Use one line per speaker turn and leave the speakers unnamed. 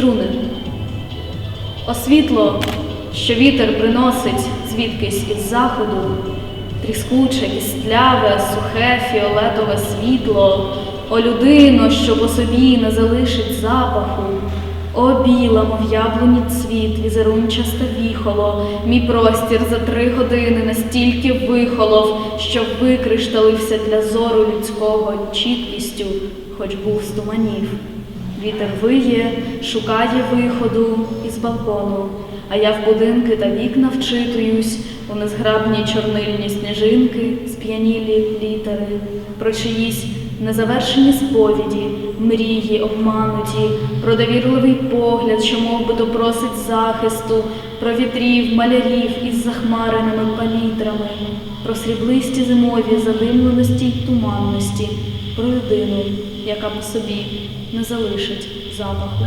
струни. О світло, що вітер приносить звідкись із заходу, тріскуче, кістляве, сухе, фіолетове світло, о людино, що по собі не залишить запаху, о біла, мов яблуні цвіт, візерунчасте віхоло, мій простір за три години настільки вихолов, що викришталився для зору людського чіткістю, хоч був стуманів. Вітер виє, шукає виходу із балкону, а я в будинки та вікна вчитуюсь у незграбні чорнильні сніжинки, сп'янілі літери, про чиїсь незавершені сповіді, мрії обмануті, про довірливий погляд, що мов би допросить захисту, про вітрів, малярів із захмареними палітрами, про сріблисті зимові задимленості й туманності, про людину, яка по собі не залишить запаху.